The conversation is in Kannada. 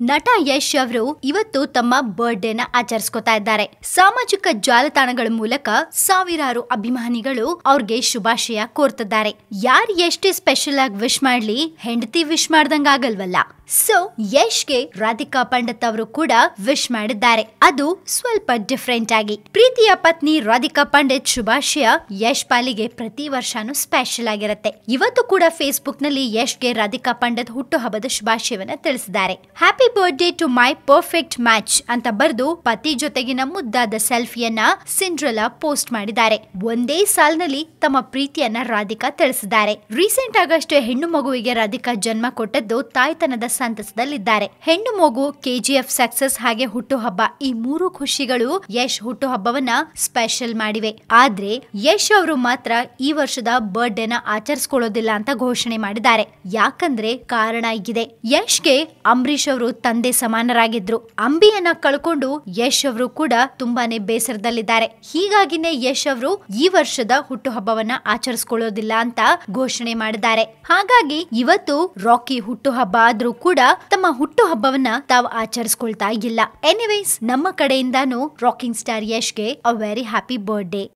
ನಟ ಯಶ್ ಅವರು ಇವತ್ತು ತಮ್ಮ ಬರ್ಡೇನ ಆಚರಿಸ್ಕೊತಾ ಇದ್ದಾರೆ. ಸಾಮಾಜಿಕ ಜಾಲತಾಣಗಳ ಮೂಲಕ ಸಾವಿರಾರು ಅಭಿಮಾನಿಗಳು ಅವ್ರಿಗೆ ಶುಭಾಶಯ ಕೋರ್ತಿದ್ದಾರೆ. ಯಾರು ಎಷ್ಟೇ ಸ್ಪೆಷಲ್ ಆಗಿ ವಿಶ್ ಮಾಡ್ಲಿ? ಹೆಂಡತಿ ವಿಶ್ ಮಾಡ್ದಂಗ ಆಗಲ್ವಲ್ಲ. ಸೊ ಯಶ್ಗೆ ರಾಧಿಕಾ ಪಂಡಿತ್ ಅವರು ಕೂಡ ವಿಶ್ ಮಾಡಿದ್ದಾರೆ. ಅದು ಸ್ವಲ್ಪ ಡಿಫ್ರೆಂಟ್ ಆಗಿ. ಪ್ರೀತಿಯ ಪತ್ನಿ ರಾಧಿಕಾ ಪಂಡಿತ್ ಶುಭಾಶಯ ಯಶ್ ಪಾಲಿಗೆ ಪ್ರತಿ ವರ್ಷನೂ ಸ್ಪೆಷಲ್ ಆಗಿರುತ್ತೆ. ಇವತ್ತು ಕೂಡ ಫೇಸ್ಬುಕ್ನಲ್ಲಿ ಯಶ್ಗೆ ರಾಧಿಕಾ ಪಂಡಿತ್ ಹುಟ್ಟುಹಬ್ಬದ ಶುಭಾಶಯವನ್ನ ತಿಳಿಸಿದ್ದಾರೆ. Happy birthday to my perfect match ಅಂತ ಬರೆದು ಪತಿ ಜೊತೆಗಿನ ಮುದ್ದಾದ ಸೆಲ್ಫಿಯನ್ನ ಸಿಂಡ್ರೆಲಾ ಪೋಸ್ಟ್ ಮಾಡಿದ್ದಾರೆ. ಒಂದೇ ಸಾಲಿನಲ್ಲಿ ತಮ್ಮ ಪ್ರೀತಿಯನ್ನ ರಾಧಿಕಾ ತಿಳಿಸಿದ್ದಾರೆ. ರೀಸೆಂಟ್ ಆಗಷ್ಟೇ ಹೆಣ್ಣು ಮಗುವಿಗೆ ರಾಧಿಕಾ ಜನ್ಮ ಕೊಟ್ಟದ್ದು ತಾಯ್ತನದ ಸಂತಸದಲ್ಲಿದ್ದಾರೆ. ಹೆಣ್ಣು ಮಗು ಕೆಜಿಎಫ್ ಸಕ್ಸಸ್ ಹಾಗೆ ಹುಟ್ಟುಹಬ್ಬ ಈ ಮೂರು ಖುಷಿಗಳು ಯಶ್ ಹುಟ್ಟುಹಬ್ಬವನ್ನ ಸ್ಪೆಷಲ್ ಮಾಡಿವೆ. ಆದ್ರೆ ಯಶ್ ಅವರು ಮಾತ್ರ ಈ ವರ್ಷದ ಬರ್ಡೇನ ಆಚರಿಸಿಕೊಳ್ಳೋದಿಲ್ಲ ಅಂತ ಘೋಷಣೆ ಮಾಡಿದ್ದಾರೆ. ಯಾಕಂದ್ರೆ ಕಾರಣ ಇದೆ ಯಶ್ಗೆ ಅಂಬರೀಶ್ ಅವರು ತಂದೆ ಸಮಾನರಾಗಿದ್ರು. ಅಂಬಿಯನ್ನ ಕಳ್ಕೊಂಡು ಯಶ್ ಅವರು ಕೂಡ ತುಂಬಾನೇ ಬೇಸರದಲ್ಲಿದ್ದಾರೆ. ಹೀಗಾಗಿನೇ ಯಶ್ ಅವರು ಈ ವರ್ಷದ ಹುಟ್ಟುಹಬ್ಬವನ್ನ ಆಚರಿಸ್ಕೊಳ್ಳೋದಿಲ್ಲ ಅಂತ ಘೋಷಣೆ ಮಾಡಿದ್ದಾರೆ. ಹಾಗಾಗಿ ಇವತ್ತು ರಾಕಿ ಹುಟ್ಟುಹಬ್ಬ ಆದ್ರೂ ಕೂಡ ತಮ್ಮ ಹುಟ್ಟುಹಬ್ಬವನ್ನ ತಾವು ಆಚರಿಸ್ಕೊಳ್ತಾ ಇಲ್ಲ. ಎನಿವೇಸ್ ನಮ್ಮ ಕಡೆಯಿಂದಾನು ರಾಕಿಂಗ್ ಸ್ಟಾರ್ ಯಶ್ಗೆ ಅ ವೆರಿ ಹ್ಯಾಪಿ ಬರ್ಡೇ